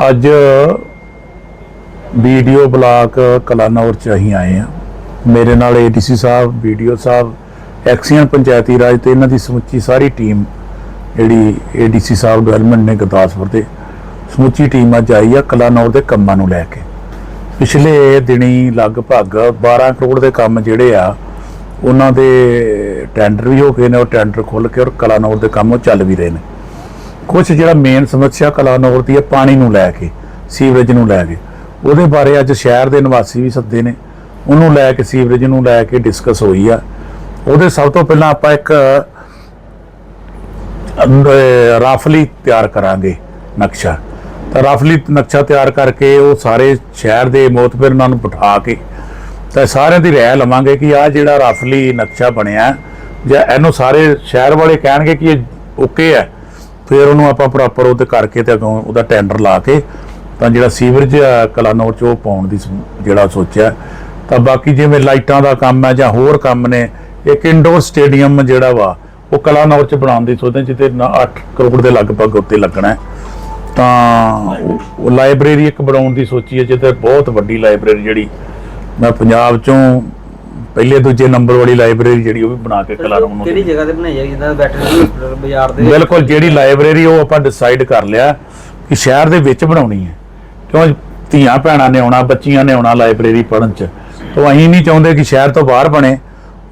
ਅੱਜ video block Kalanaur ਚ ਅਸੀਂ ਆਏ ਆ ਮੇਰੇ ਨਾਲ ਏਡੀਸੀ ਸਾਹਿਬ ਵੀਡੀਓ ਸਾਹਿਬ ਐਕਸੀਅਨ ਪੰਚਾਇਤੀ ਰਾਜ ਤੇ ਇਹਨਾਂ ਦੀ ਸਮੁੱਚੀ ਸਾਰੀ ਟੀਮ ਜਿਹੜੀ ਏਡੀਸੀ ਸਾਹਿਬ ਡਿਵੈਲਪਮੈਂਟ ਨੇ ਗੁਰਦਾਸਪੁਰ ਦੇ, ਸਮੁੱਚੀ ਟੀਮ ਅੱਜ ਆਈ ਆ ਕਲਾਨੌਰ ਦੇ ਕੰਮਾਂ ਨੂੰ ਲੈ ਕੇ। ਪਿਛਲੇ ਦਿਨੀ ਲਗਭਗ 12 ਕਰੋੜ ਦੇ ਕੰਮ ਜਿਹੜੇ ਆ, ਉਹਨਾਂ ਦੇ ਟੈਂਡਰ ਵੀ ਹੋ ਗਏ ਨੇ, ਉਹ ਟੈਂਡਰ ਖੁੱਲ ਕੇ ਔਰ ਕਲਾਨੌਰ ਦੇ ਕੰਮ ਉਹ ਚੱਲ ਵੀ ਰਹੇ ਨੇ। ਕੁਝ ਜਿਹੜਾ ਮੇਨ ਸਮੱਸਿਆ ਕਲਾਨੌਰ ਦੀ ਹੈ, ਪਾਣੀ ਨੂੰ ਲੈ ਕੇ, ਸੀਵਰੇਜ ਨੂੰ ਲੈ ਕੇ। ਉਹਦੇ ਬਾਰੇ ਅੱਜ ਸ਼ਹਿਰ ਦੇ ਨਿਵਾਸੀ ਵੀ ਸੱਦੇ ਨੇ। ਉਹਨੂੰ ਲੈ ਕੇ, ਸੀਵਰੇਜ ਨੂੰ ਲੈ ਕੇ ਡਿਸਕਸ ਹੋਈ ਆ। ਉਹਦੇ ਸਭ ਤੋਂ ਪਹਿਲਾਂ ਆਪਾਂ ਇੱਕ ਰਾਫਲੀ ਤਿਆਰ ਕਰਾਂਗੇ ਨਕਸ਼ਾ। ਤਾਂ ਰਾਫਲੀ ਨਕਸ਼ਾ ਤਿਆਰ ਕਰਕੇ ਉਹ ਸਾਰੇ ਸ਼ਹਿਰ ਦੇ ਮੋਤਬਰ ਉਹਨਾਂ ਨੂੰ ਬਿਠਾ ਕੇ, ਤਾਂ ਸਾਰਿਆਂ ਦੀ ਰਾਏ ਲਵਾਂਗੇ ਕਿ ਆ ਜਿਹੜਾ ਰਾਫਲੀ ਨਕਸ਼ਾ ਬਣਿਆ, ਜਾਂ ਇਹਨੂੰ ਸਾਰੇ ਸ਼ਹਿਰ ਵਾਲੇ ਕਹਿਣਗੇ ਕਿ ਇਹ ਓਕੇ ਹੈ। ਫਿਰ ਉਹਨੂੰ ਆਪਾਂ ਪ੍ਰੋਪਰ ਉਹਤੇ ਕਰਕੇ ਤੇ ਅੱਗੋਂ ਉਹਦਾ ਟੈਂਡਰ ਲਾ ਕੇ ਤਾਂ ਜਿਹੜਾ ਸੀਵਰੇਜ ਆ ਕਲਾਨੌਰ ਚ ਉਹ ਪਾਉਣ ਦੀ ਜਿਹੜਾ ਸੋਚਿਆ। ਤਾਂ ਬਾਕੀ ਜਿਵੇਂ ਲਾਈਟਾਂ ਦਾ ਕੰਮ ਹੈ ਜਾਂ ਹੋਰ ਕੰਮ ਨੇ, ਇੱਕ ਇੰਡੋਰ ਸਟੇਡੀਅਮ ਜਿਹੜਾ ਵਾ, ਉਹ ਕਲਾਨੌਰ ਚ ਬਣਾਉਣ ਦੀ ਸੋਚਦੇ ਜਿੱਤੇ 8 ਕਰੋੜ ਦੇ ਲਗਭਗ ਉੱਤੇ ਲੱਗਣਾ ਤਾਂ ਉਹ ਲਾਇਬ੍ਰੇਰੀ ਇੱਕ ਬਣਾਉਣ ਦੀ ਸੋਚੀ ਹੈ ਜਿੱਤੇ ਬਹੁਤ ਵੱਡੀ ਲਾਇਬ੍ਰੇਰੀ ਜਿਹੜੀ, ਮੈਂ ਪੰਜਾਬ ਚੋਂ ਪਹਿਲੇ ਦੂਜੇ ਨੰਬਰ ਵਾਲੀ ਲਾਇਬ੍ਰੇਰੀ ਜਿਹੜੀ ਉਹ ਵੀ ਬਣਾ ਕੇ ਕਲਾਨੌਰ ਨੂੰ ਕਿਹੜੀ ਜਗ੍ਹਾ ਤੇ ਬਣਾਈ ਜਾਏਗੀ ਜਿੱਦਾਂ ਵੈਟਰਨਰੀ ਹਸਪੀਟਲ ਬਾਜ਼ਾਰ ਦੇ ਬਿਲਕੁਲ ਜਿਹੜੀ ਲਾਇਬ੍ਰੇਰੀ ਉਹ ਆਪਾਂ ਡਿਸਾਈਡ ਕਰ ਲਿਆ ਕਿ ਸ਼ਹਿਰ ਦੇ ਵਿੱਚ ਬਣਾਉਣੀ ਹੈ। ਕਿਉਂ ਧੀਆਂ ਭੈਣਾਂ ਨੇ ਆਉਣਾ ਬੱਚੀਆਂ ਨੇ ਆਉਣਾ ਲਾਇਬ੍ਰੇਰੀ ਪੜ੍ਹਨ ਚ। ਤਾਂ ਅਸੀਂ ਨਹੀਂ ਚਾਹੁੰਦੇ ਕਿ ਸ਼ਹਿਰ ਤੋਂ ਬਾਹਰ ਬਣੇ।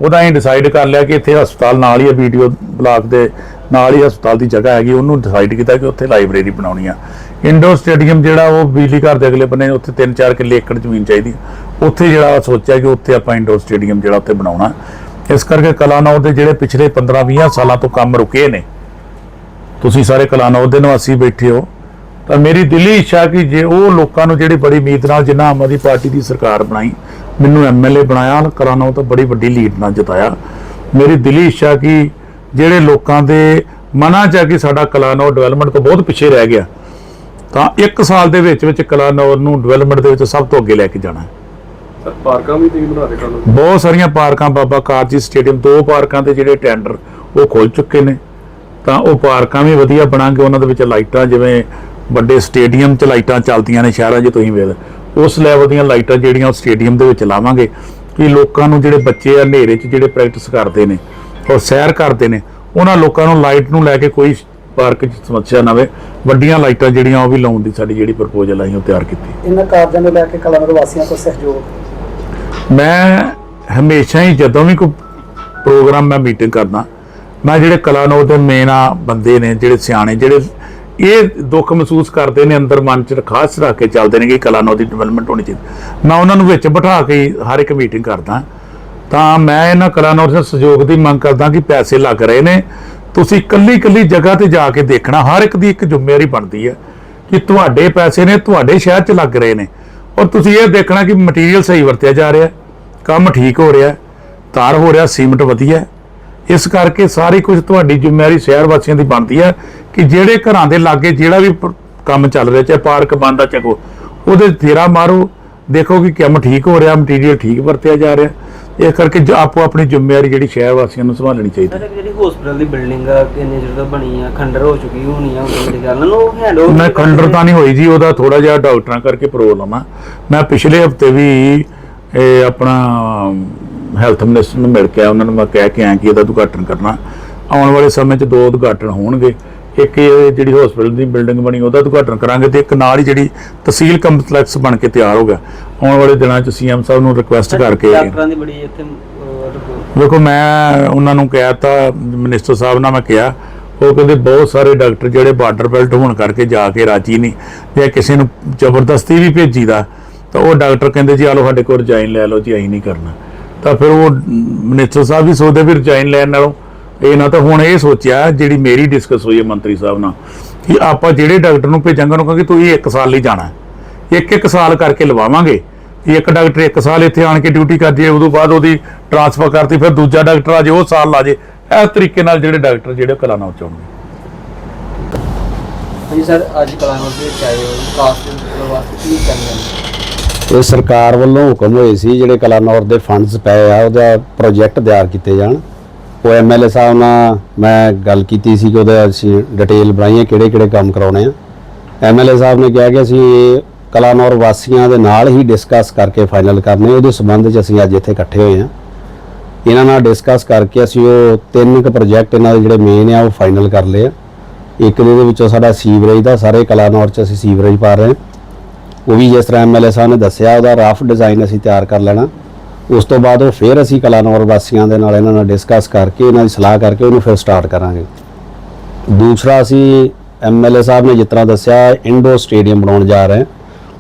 ਉਹਦਾ ਅਸੀਂ ਡਿਸਾਈਡ ਕਰ ਲਿਆ ਕਿ ਇੱਥੇ ਹਸਪਤਾਲ ਨਾਲ ਹੀ ਹੈ ਵੀਡੀਓ ਬਲਾਕ ਦੇ ਨਾਲ ਹੀ ਹਸਪਤਾਲ ਦੀ ਜਗ੍ਹਾ ਹੈਗੀ। ਉਹਨੂੰ ਡਿਸਾਈਡ ਕੀਤਾ ਕਿ ਉੱਥੇ ਲਾਇਬ੍ਰੇਰੀ ਬਣਾਉਣੀ ਆ। ਇੰਡੋਰ ਸਟੇਡੀਅਮ ਜਿਹੜਾ ਉਹ ਬਿਜਲੀ ਘਰ ਦੇ ਅਗਲੇ ਬੰਨੇ ਉੱਥੇ 3-4 ਕਿੱਲੇ ਏਕੜ ਜ਼ਮੀਨ ਚਾਹੀਦੀ ਉੱਥੇ ਜਿਹੜਾ ਸੋਚਿਆ ਕਿ ਉੱਥੇ ਆਪਾਂ ਇੰਡੋਰ ਸਟੇਡੀਅਮ ਜਿਹੜਾ ਉੱਥੇ ਬਣਾਉਣਾ। ਇਸ ਕਰਕੇ ਕਲਾਨੌਰ ਦੇ ਜਿਹੜੇ ਪਿਛਲੇ 15-20 ਸਾਲਾਂ ਤੋਂ ਕੰਮ ਰੁਕੇ ਨੇ। ਤੁਸੀਂ ਸਾਰੇ ਕਲਾਨੌਰ ਦੇ ਨਿਵਾਸੀ ਬੈਠੇ ਹੋ। ਤਾਂ ਮੇਰੀ ਦਿੱਲੀ ਇੱਛਾ ਕਿ ਜੇ ਉਹ ਲੋਕਾਂ ਨੂੰ ਜਿਹੜੀ ਬੜੀ ਉਮੀਦ ਨਾਲ ਜਿਨ੍ਹਾਂ ਆਮ ਆਦਮੀ ਪਾਰਟੀ ਦੀ ਸਰਕਾਰ ਬਣਾਈ, ਮੈਨੂੰ ਐਮਐਲਏ ਬਣਾਇਆ, ਕਲਾਨੌਰ ਤੋਂ ਬੜੀ ਵੱਡੀ ਲੀਡ ਨਾਲ ਜਿਤਾਇਆ। ਮੇਰੀ ਦਿੱਲੀ ਇੱਛਾ ਕਿ ਜਿਹੜੇ ਲੋਕਾਂ ਦੇ ਮਨਾਂ 'ਚ ਆ ਕਿ ਸਾਡਾ ਕਲਾਨੌਰ ਡਿਵੈਲਪਮੈਂਟ ਤੋਂ ਬਹੁਤ ਪਿੱਛੇ ਰਹਿ ਗਿਆ, ਤਾਂ ਇੱਕ ਸਾਲ ਦੇ ਵਿੱਚ ਵਿੱਚ ਕਲਾਨੌਰ ਨੂੰ ਡਿਵੈਲਪਮੈਂਟ ਦੇ ਵਿੱਚ ਸਭ ਤੋਂ ਅੱਗੇ ਲੈ ਕੇ ਜਾਣਾ। ਹੈ ਪਾਰਕਾਂ ਵੀ ਤੁਸੀਂ ਬਣਾ ਰਹੇ ਤੁਹਾਨੂੰ ਬਹੁਤ ਸਾਰੀਆਂ ਪਾਰਕਾਂ ਬਾਬਾ ਕਾਰਜੀ ਸਟੇਡੀਅਮ ਦੋ ਪਾਰਕਾਂ ਦੇ ਜਿਹੜੇ ਟੈਂਡਰ ਉਹ ਖੁੱਲ ਚੁੱਕੇ ਨੇ। ਤਾਂ ਉਹ ਪਾਰਕਾਂ ਵੀ ਵਧੀਆ ਬਣਾਂਗੇ ਉਹਨਾਂ ਦੇ ਵਿੱਚ ਲਾਈਟਾਂ ਜਿਵੇਂ ਵੱਡੇ ਸਟੇਡੀਅਮ 'ਚ ਲਾਈਟਾਂ ਚੱਲਦੀਆਂ ਨੇ ਸ਼ਹਿਰਾਂ 'ਚ ਤੁਸੀਂ ਵੇਖ ਉਸ ਲੈਵਲ ਦੀਆਂ ਲਾਈਟਾਂ ਜਿਹੜੀਆਂ ਉਹ ਸਟੇਡੀਅਮ ਦੇ ਵਿੱਚ ਲਾਵਾਂਗੇ ਕਿ ਲੋਕਾਂ ਨੂੰ ਜਿਹੜੇ ਬੱਚੇ ਆ ਹਨੇਰੇ 'ਚ ਜਿਹੜੇ ਪ੍ਰੈਕਟਿਸ ਕਰਦੇ ਨੇ ਔਰ ਸੈਰ ਕਰਦੇ ਨੇ ਉਹਨਾਂ ਲੋਕਾਂ ਨੂੰ ਲਾਈਟ ਨੂੰ ਲੈ ਕੇ ਕੋਈ ਪਾਰਕ 'ਚ ਸਮੱਸਿਆ ਨਾ ਆਵੇ। ਵੱਡੀਆਂ ਲਾਈਟਾਂ ਜਿਹੜੀਆਂ ਉਹ ਵੀ ਲਾਉਣ ਦੀ ਸਾਡੀ ਜਿਹੜੀ ਪ੍ਰਪੋਜ਼ਲ ਅਸੀਂ ਉਹ ਤਿਆਰ ਕੀਤੀ। ਇਹਨਾਂ ਕਾਰਜਾਂ ਨੂੰ ਲੈ ਕੇ ਕਲਾਨੌਰ ਵਾਸੀਆਂ ਤੋਂ ਸਹਿਯੋਗ। ਮੈਂ ਹਮੇਸ਼ਾ ਹੀ ਜਦੋਂ ਵੀ ਕੋਈ ਪ੍ਰੋਗਰਾਮ ਮੈਂ ਮੀਟਿੰਗ ਕਰਦਾ, ਮੈਂ ਜਿਹੜੇ ਕਲਾਨੌਰ ਦੇ ਮੇਨ ਆ ਬੰਦੇ ਨੇ, ਜਿਹੜੇ ਸਿਆਣੇ, ਜਿਹੜੇ ਇਹ ਦੁੱਖ ਮਹਿਸੂਸ ਕਰਦੇ ਨੇ, ਅੰਦਰ ਮਨ ਚ ਖਾਸ ਰੱਖ ਕੇ ਚੱਲਦੇ ਨੇ ਕਿ ਕਲਾਨੌਰ ਦੀ ਡਿਵੈਲਪਮੈਂਟ ਹੋਣੀ ਚਾਹੀਦੀ। ਮੈਂ ਉਹਨਾਂ ਨੂੰ ਵਿੱਚ ਬਿਠਾ ਕੇ ਹੀ ਹਰ ਇੱਕ ਮੀਟਿੰਗ ਕਰਦਾ। ਤਾਂ ਮੈਂ ਇਹਨਾਂ ਕਲਾਨੌਰ ਦੇ ਸਹਿਯੋਗ ਦੀ ਮੰਗ ਕਰਦਾ ਕਿ ਪੈਸੇ ਲੱਗ ਰਹੇ ਨੇ। ਤੁਸੀਂ ਕੱਲੀ ਕੱਲੀ ਜਗ੍ਹਾ ਤੇ ਜਾ ਕੇ ਦੇਖਣਾ, ਹਰ ਇੱਕ ਦੀ ਇੱਕ ਜ਼ਿੰਮੇਵਾਰੀ ਬਣਦੀ ਹੈ ਕਿ ਤੁਹਾਡੇ ਪੈਸੇ ਨੇ, ਤੁਹਾਡੇ ਸ਼ਹਿਰ 'ਚ ਲੱਗ ਰਹੇ ਨੇ। ਔਰ ਤੁਸੀਂ ਇਹ ਦੇਖਣਾ ਕਿ ਮਟੀਰੀਅਲ ਸਹੀ ਵਰਤਿਆ ਜਾ ਰਿਹਾ। ਕੰਮ ਠੀਕ ਹੋ ਰਿਹਾ ਤਾਰ ਹੋ ਰਿਹਾ ਸੀਮਟ ਵਧੀਆ ਹੈ। ਇਸ ਕਰਕੇ ਸਾਰੀ ਕੁਝ ਤੁਹਾਡੀ ਜ਼ਿੰਮੇਵਾਰੀ ਸ਼ਹਿਰ ਵਾਸੀਆਂ ਦੀ ਬਣਦੀ ਹੈ ਕਿ ਜਿਹੜੇ ਘਰਾਂ ਦੇ ਲਾਗੇ ਜਿਹੜਾ ਵੀ ਕੰਮ ਚੱਲ ਰਿਹਾ ਚਾਹੇ ਪਾਰਕ ਬੰਦਾ ਚੱਕੋ ਉਹਦੇ ਤੇਰਾ ਮਾਰੋ। ਦੇਖੋ ਕਿ ਕੰਮ ਠੀਕ ਹੋ ਰਿਹਾ ਮਟੀਰੀਅਲ ਠੀਕ ਵਰਤਿਆ ਜਾ ਰਿਹਾ। ਇਸ ਕਰਕੇ ਜ- ਆਪੋ ਆਪਣੀ ਜ਼ਿੰਮੇਵਾਰੀ ਜਿਹੜੀ ਸ਼ਹਿਰ ਵਾਸੀਆਂ ਨੂੰ ਸੰਭਾਲਣੀ ਚਾਹੀਦੀ ਇੱਕ ਜਿਹੜੀ ਹਸਪੀਟਲ ਦੀ ਬਿਲਡਿੰਗ ਆ ਕਿੰਨੇ ਚਿਰ ਤੋਂ ਬਣੀ ਆ ਖੰਡਰ ਹੋ ਚੁੱਕੀ ਹੋਣੀ ਆ ਮੇਰੀ ਗੱਲ ਨੂੰ ਹੈਂਡ ਓਵਰ ਮੈਂ ਖੰਡਰ ਤਾਂ ਨਹੀਂ ਹੋਈ ਜੀ ਉਹਦਾ ਥੋੜਾ ਜਿਹਾ ਡਾਕਟਰਾਂ ਕਰਕੇ ਪ੍ਰੋਬਲਮ ਆ। ਮੈਂ ਪਿਛਲੇ ਹਫ਼ਤੇ ਵੀ ਇਹ ਆਪਣਾ ਹੈਲਥ ਮਿਨਿਸਟਰ ਨੂੰ ਮਿਲ ਕੇ ਉਹਨਾਂ ਨੂੰ ਮੈਂ ਕਹਿ ਕੇ ਆਇਆ ਕਿ ਇਹਦਾ ਉਦਘਾਟਨ ਕਰਨਾ। ਆਉਣ ਵਾਲੇ ਸਮੇਂ 'ਚ ਦੋ ਉਦਘਾਟਨ ਹੋਣਗੇ। ਇੱਕ ਇਹ ਜਿਹੜੀ ਹਸਪੀਟਲ ਦੀ ਬਿਲਡਿੰਗ ਬਣੀ ਉਹਦਾ ਉਦਘਾਟਨ ਕਰਾਂਗੇ ਤੇ ਇੱਕ ਨਾਲ ਹੀ ਜਿਹੜੀ ਤਹਿਸੀਲ ਕੰਪਲੈਕਸ ਬਣ ਕੇ ਤਿਆਰ ਹੋ ਗਿਆ। ਆਉਣ ਵਾਲੇ ਦਿਨਾਂ 'ਚ ਸੀਐਮ ਸਾਹਿਬ ਨੂੰ ਰਿਕੁਐਸਟ ਕਰਕੇ ਡਾਕਟਰਾਂ ਦੀ ਬੜੀ ਇੱਥੇ ਅਹ, ਰਿਪੋਰਟ। ਦੇਖੋ ਮੈਂ ਉਹਨਾਂ ਨੂੰ ਕਿਹਾ ਤਾਂ ਮਿਨਿਸਟਰ ਸਾਹਿਬ ਨਾਲ ਮੈਂ ਕਿਹਾ ਉਹ ਕਹਿੰਦੇ ਬਹੁਤ ਸਾਰੇ ਡਾਕਟਰ ਜਿਹੜੇ ਬਾਰਡਰ ਬੈਲਟ ਹੋਣ ਕਰਕੇ ਜਾ ਕੇ ਰਾਜੀ ਨਹੀਂ ਜੇ ਕਿਸੇ ਨੂੰ ਜ਼ਬਰਦਸਤੀ ਵੀ ਭੇਜੀਦਾ ਤਾਂ ਉਹ ਡਾਕਟਰ ਕਹਿੰਦੇ ਜੀ ਆ ਸਾਡੇ ਕੋਲ ਰਜਾਈਨ ਲੈ ਲਓ ਜੀ, ਅਸੀਂ ਨਹੀਂ ਕਰਨਾ। ਤਾਂ ਫਿਰ ਉਹ ਮਿਨਿਸਟਰ ਸਾਹਿਬ ਵੀ ਸੋਚਦੇ ਵੀ ਰਜਾਈਨ ਲੈਣ ਨਾਲੋਂ ਇਹ ਨਾ ਤਾਂ ਹੁਣ ਇਹ ਸੋਚਿਆ, ਜਿਹੜੀ ਮੇਰੀ ਡਿਸਕਸ ਹੋਈ ਹੈ ਮੰਤਰੀ ਸਾਹਿਬ ਨਾਲ, ਕਿ ਆਪਾਂ ਜਿਹੜੇ ਡਾਕਟਰ ਨੂੰ ਭੇਜਾਂਗੇ, ਉਹਨੂੰ ਕਹਾਂਗੇ ਤੂੰ ਇਹ ਇੱਕ ਸਾਲ ਲਈ ਜਾਣਾ ਇੱਕ ਇੱਕ ਸਾਲ ਕਰਕੇ ਲਵਾਵਾਂਗੇ। ਇੱਕ ਡਾਕਟਰ ਇੱਕ ਸਾਲ ਇੱਥੇ ਆਣ ਕੇ ਡਿਊਟੀ ਕਰ ਜੇ ਉਦੋਂ ਬਾਅਦ ਉਹਦੀ ਟ੍ਰਾਂਸਫਰ ਕਰਤੀ, ਫਿਰ ਦੂਜਾ ਡਾਕਟਰ ਆ ਜੇ, ਉਹ ਸਾਲ ਲਾ ਜੇ। ਇਸ ਤਰੀਕੇ ਨਾਲ ਜਿਹੜੇ ਡਾਕਟਰ, ਜਿਹੜੇ ਕਲਾਨਾ ਚਾਹੁੰਦੇ ਹਾਂਜੀ ਸਰ, ਅੱਜ ਕਲਾਨੌਰ ਦੇ ਵਿੱਚ ਆਏ ਹੋ ਕਾਸਟ ਵਾਸਤੇ ਕੀ ਕਰਨਾ ਇਹ ਸਰਕਾਰ ਵੱਲੋਂ ਹੁਕਮ ਹੋਏ ਸੀ ਜਿਹੜੇ ਕਲਾਨੌਰ ਦੇ ਫੰਡਸ ਪਏ ਆ, ਉਹਦਾ ਪ੍ਰੋਜੈਕਟ ਤਿਆਰ ਕੀਤੇ ਜਾਣ। ਉਹ ਐਮਐਲਏ ਸਾਹਿਬ ਨਾਲ ਮੈਂ ਗੱਲ ਕੀਤੀ ਸੀ ਕਿ ਉਹਦਾ ਅਸੀਂ ਡਿਟੇਲ ਬਣਾਈਏ ਕਿਹੜੇ ਕਿਹੜੇ ਕੰਮ ਕਰਾਉਣੇ ਆ। ਐਮਐਲਏ ਸਾਹਿਬ ਨੇ ਕਿਹਾ ਕਿ ਅਸੀਂ ਕਲਾਨੌਰ ਵਾਸੀਆਂ ਦੇ ਨਾਲ ਹੀ ਡਿਸਕਸ ਕਰਕੇ ਫਾਈਨਲ ਕਰਨੇ, ਉਹਦੇ ਸੰਬੰਧ 'ਚ ਅਸੀਂ ਅੱਜ ਇੱਥੇ ਇਕੱਠੇ ਹੋਏ ਹਾਂ ਇਹਨਾਂ ਨਾਲ ਡਿਸਕਸ ਕਰਕੇ ਅਸੀਂ ਉਹ ਤਿੰਨ ਕੁ ਪ੍ਰੋਜੈਕਟ ਇਹਨਾਂ ਦੇ ਜਿਹੜੇ ਮੇਨ ਆ, ਉਹ ਫਾਈਨਲ ਕਰ ਲਏ ਆ। ਇੱਕ ਦੇ ਵਿੱਚੋਂ ਸਾਡਾ ਸੀਵਰੇਜ ਦਾ, ਸਾਰੇ ਕਲਾਨੌਰ 'ਚ ਅਸੀਂ ਸੀਵਰੇਜ ਪਾ ਰਹੇ ਹਾਂ ਉਹ ਵੀ ਜਿਸ ਤਰ੍ਹਾਂ ਐਮਐਲਏ ਸਾਹਿਬ ਨੇ ਦੱਸਿਆ, ਉਹਦਾ ਰਫ ਡਿਜ਼ਾਈਨ ਅਸੀਂ ਤਿਆਰ ਕਰ ਲੈਣਾ। ਉਸ ਤੋਂ ਬਾਅਦ ਉਹ ਫਿਰ ਅਸੀਂ ਕਲਾਨੌਰ ਵਾਸੀਆਂ ਦੇ ਨਾਲ ਇਹਨਾਂ ਨਾਲ ਡਿਸਕਸ ਕਰਕੇ, ਇਹਨਾਂ ਦੀ ਸਲਾਹ ਕਰਕੇ ਉਹਨੂੰ ਫਿਰ ਸਟਾਰਟ ਕਰਾਂਗੇ। ਦੂਸਰਾ ਅਸੀਂ ਐਮਐਲਏ ਸਾਹਿਬ ਨੇ ਜਿਸ ਤਰ੍ਹਾਂ ਦੱਸਿਆ ਇੰਡੋ ਸਟੇਡੀਅਮ ਬਣਾਉਣ ਜਾ ਰਹੇ ਹਾਂ।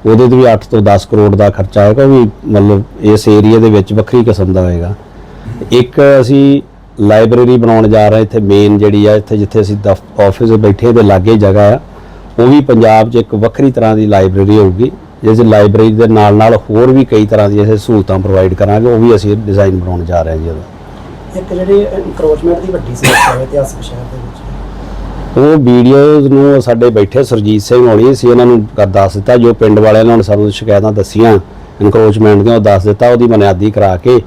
ਉਹਦੇ ਤੇ ਵੀ 8 ਤੋਂ 10 ਕਰੋੜ ਦਾ ਖਰਚਾ ਆਏਗਾ ਵੀ ਮਤਲਬ ਇਸ ਏਰੀਆ ਦੇ ਵਿੱਚ ਵੱਖਰੀ ਕਿਸਮ ਦਾ ਹੋਏਗਾ। ਇੱਕ ਅਸੀਂ ਲਾਇਬ੍ਰੇਰੀ ਬਣਾਉਣ ਜਾ ਰਹੇ ਇੱਥੇ ਮੇਨ ਜਿਹੜੀ ਆ, ਇੱਥੇ ਜਿੱਥੇ ਅਸੀਂ ਆਫਿਸ ਬੈਠੇ ਦੇ ਲਾਗੇ ਜਗ੍ਹਾ ਆ। ਉਹ ਵੀ ਪੰਜਾਬ 'ਚ ਇੱਕ ਵੱਖਰੀ ਤਰ੍ਹਾਂ ਦੀ ਲਾਇਬ੍ਰੇਰੀ ਹੋਊਗੀ ਜਿਸ ਲਾਇਬ੍ਰੇਰੀ ਦੇ ਨਾਲ ਨਾਲ ਹੋਰ ਵੀ ਕਈ ਤਰ੍ਹਾਂ ਦੀਆਂ ਅਸੀਂ ਸਹੂਲਤਾਂ ਪ੍ਰੋਵਾਈਡ ਕਰਾਂਗੇ ਉਹ ਵੀ ਅਸੀਂ ਡਿਜ਼ਾਈਨ ਬਣਾਉਣ ਜਾ ਰਹੇ ਹਾਂ ਜੀ ਉਹਦਾ। ਇੱਕ ਜਿਹੜੀ ਇਨਕਰੋਚਮੈਂਟ ਦੀ ਵੱਡੀ ਸਮੱਸਿਆ ਹੈ ਇਤਿਹਾਸਕ ਸ਼ਹਿਰ ਦੇ ਵਿੱਚ। ਉਹ ਵੀਡੀਓਜ਼ ਨੂੰ ਸਾਡੇ ਬੈਠੇ ਸਰਜੀਤ ਸਿੰਘ ਹੋਣੀ ਸੀ ਉਹਨਾਂ ਨੂੰ ਕਰ ਦੱਸ ਦਿੱਤਾ ਜੋ ਪਿੰਡ ਵਾਲਿਆਂ ਨੇ ਸਾਨੂੰ ਸ਼ਿਕਾਇਤਾਂ ਦੱਸੀਆਂ ਇਨਕਰੋਚਮੈਂਟ ਦੀਆਂ ਉਹ ਦੱਸ ਦਿੱਤਾ ਉਹਦੀ ਬੁਨਿਆਦੀ ਕਰਾ ਕੇ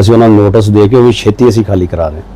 ਅਸੀਂ ਉਹਨਾਂ ਨੂੰ ਨੋਟਿਸ ਦੇ ਕੇ ਉਹ ਵੀ ਛੇਤੀ ਅਸੀਂ ਖਾਲੀ ਕਰਾ ਰਹੇ ਹਾਂ।